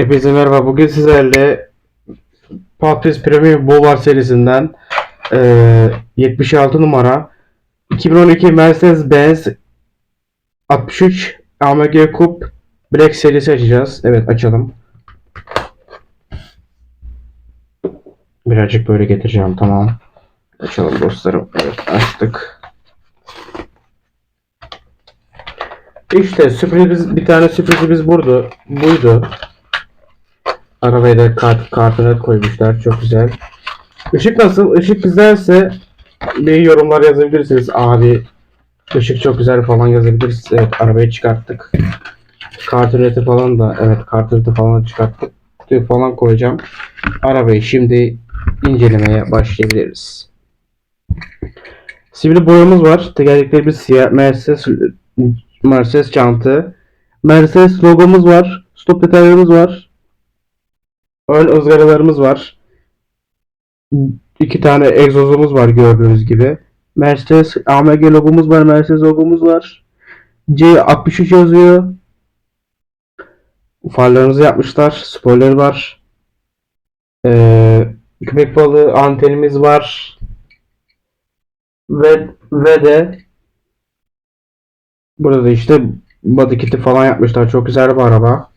Hepinize merhaba. Bugün sizlerle Patrice Premier Boulevard serisinden eee 76 numara 2012 Mercedes-Benz 63 AMG Coupe Black serisi açacağız. Evet açalım. Birazcık böyle getireceğim tamam. Açalım dostlarım. Evet açtık. İşte sürpriz bir tane sürprizimiz burada. Buydu. Arabaya da kart, kartına koymuşlar. Çok güzel. Işık nasıl? Işık güzelse bir yorumlar yazabilirsiniz. Abi ışık çok güzel falan yazabilirsiniz. Evet arabayı çıkarttık. Kartüreti falan da evet kartüreti falan da çıkarttık. Kutuyu falan koyacağım. Arabayı şimdi incelemeye başlayabiliriz. Sivri boyamız var. Tekerleklerimiz siyah. Mercedes Mercedes çantı. Mercedes logomuz var. Stop detaylarımız var. Ön ızgaralarımız var. İki tane egzozumuz var gördüğünüz gibi. Mercedes AMG logomuz var. Mercedes logomuz var. C63 yazıyor. Farlarımızı yapmışlar. Spoiler var. Ee, köpek balığı antenimiz var. Ve, ve de Burada da işte body kit'i falan yapmışlar. Çok güzel bir araba.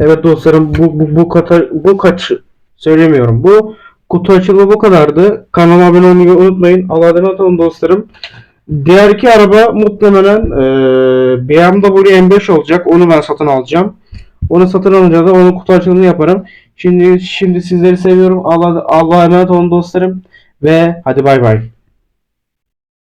Evet dostlarım bu bu bu kata, bu kaç söylemiyorum. Bu kutu açılımı bu kadardı. Kanalıma abone olmayı unutmayın. Allah'a emanet olun dostlarım. Diğer iki araba muhtemelen eee BMW M5 olacak. Onu ben satın alacağım. Onu satın alınca da onun kutu açılımını yaparım. Şimdi şimdi sizleri seviyorum. Allah Allah'a emanet olun dostlarım ve hadi bay bay.